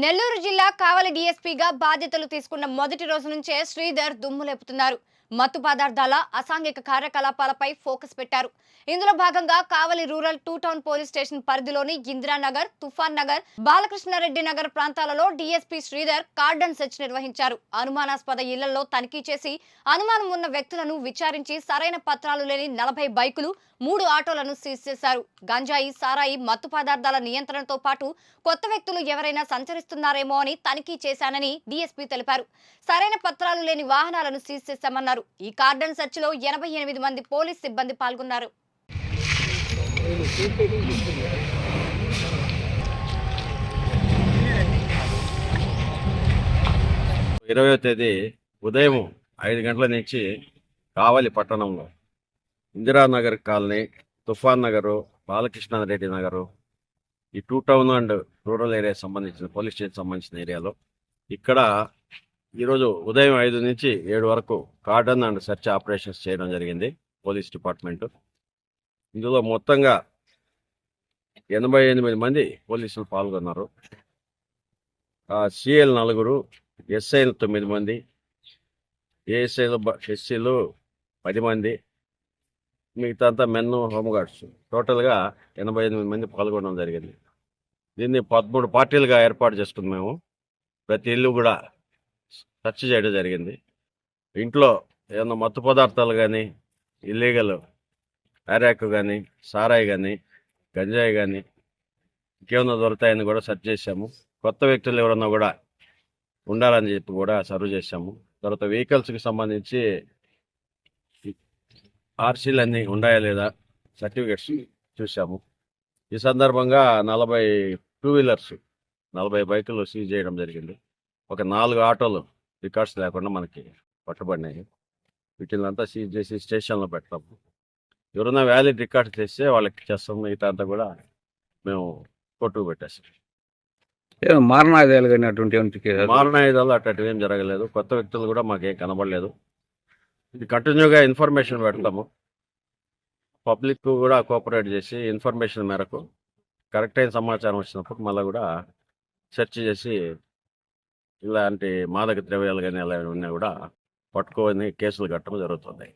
నెల్లూరు జిల్లా కావలి డీఎస్పీగా బాధ్యతలు తీసుకున్న మొదటి రోజు నుంచే శ్రీధర్ దుమ్ము లేపుతున్నారు. మత్తు పదార్థాల అసాంఘిక కార్యకలాపాలపై ఫోకస్ పెట్టారు. ఇందులో భాగంగా Kavali rural two town police station పరిధిలోని ఇందిరానగర్ తుఫాన్ నగర్ బాలకృష్ణారెడ్డి నగర్ ప్రాంతాలలో డీఎస్పీ శ్రీధర్ కార్డన్ సెర్చ్ నిర్వహించారు. అనుమానాస్పద ఇళ్ళలో తనిఖీ చేసి అనుమానం ఉన్న వ్యక్తులను విచారించి సరైన పత్రాలు లేని నలభై బైకులు మూడు ఆటోలను సీజ్ చేశారు. గంజాయి సారాయి మత్తు పదార్థాల నియంత్రణతో పాటు కొత్త వ్యక్తులు ఎవరైనా సంచరి సంచరిస్తున్నారేమో అని తనిఖీ చేశానని డీఎస్పీ తెలిపారు. సరైన పత్రాలు లేని వాహనాలను సీజ్ చేశామన్నారు. ఈ కార్డన్ సెర్చ్లో ఎనభై ఎనిమిది మంది పోలీస్ సిబ్బంది పాల్గొన్నారు. ఇరవయో తేదీ ఉదయం ఐదు గంటల నుంచి కావలి పట్టణంలో ఇందిరానగర్ కాలనీ తుఫాన్ నగరు బాలకృష్ణారెడ్డి నగరు ఈ two town and rural area సంబంధించిన పోలీస్ స్టేషన్ సంబంధించిన ఏరియాలో ఇక్కడ ఈరోజు ఉదయం ఐదు నుంచి ఏడు వరకు కార్డన్ అండ్ సెర్చ్ ఆపరేషన్స్ చేయడం జరిగింది పోలీస్ డిపార్ట్మెంట్. ఇందులో మొత్తంగా ఎనభై ఎనిమిది మంది పోలీసులు పాల్గొన్నారు. సిఎల్ నలుగురు ఎస్ఐలు తొమ్మిది మంది ఏఎస్ఐలు ఎస్సీలు పది మంది మిగతా అంతా మెన్ హోంగార్డ్స్ టోటల్గా ఎనభై ఎనిమిది మంది పాల్గొనడం జరిగింది. దీన్ని పదమూడు పార్టీలుగా ఏర్పాటు చేసుకుంది మేము. ప్రతి ఇల్లు కూడా సెర్చ్ చేయడం జరిగింది. ఇంట్లో ఏమన్నా మత్తు పదార్థాలు కానీ ఇల్లీగల్ అరాక్ కానీ సారాయి కానీ గంజాయి కానీ ఇంకేమన్నా దొరుకుతాయని కూడా సెర్చ్ చేశాము. కొత్త వ్యక్తులు ఎవరన్నా కూడా ఉండాలని చెప్పి కూడా సర్వ్ చేశాము. తర్వాత వెహికల్స్కి సంబంధించి ఆర్సీలు అన్నీ ఉన్నాయా లేదా? సర్టిఫికెట్స్ చూసాము ఈ సందర్భంగా నలభై టూ వీలర్స్ నలభై బైకులు సీజ్ చేయడం జరిగింది. ఒక నాలుగు ఆటోలు రికార్డ్స్ లేకుండా మనకి పట్టుబడినాయి. వీటిని అంతా సీజ్ చేసి స్టేషన్లో పెడతాము ఎవరైనా వ్యాలిడ్ రికార్డ్స్ తెస్తే వాళ్ళకి చేస్తాం మిగతా అంతా కూడా మేము కొట్టుకు పెట్టేస్తాం. మారణాయుధాలు కానీ అటువంటి? మారణాయుధాలు అట్లాంటివి ఏం జరగలేదు. కొత్త వ్యక్తులు కూడా మాకేం కనబడలేదు. ఇది కంటిన్యూగా ఇన్ఫర్మేషన్ పెడతాము. పబ్లిక్ కూడా కోఆపరేట్ చేసి ఇన్ఫర్మేషన్ మేరకు కరెక్ట్ అయిన సమాచారం వచ్చినప్పుడు మళ్ళీ కూడా సెర్చ్ చేసి ఇలాంటి మాదక ద్రవ్యాలు కానీ అలా ఉన్నా కూడా పట్టుకొని కేసులు కట్టడం జరుగుతుంది.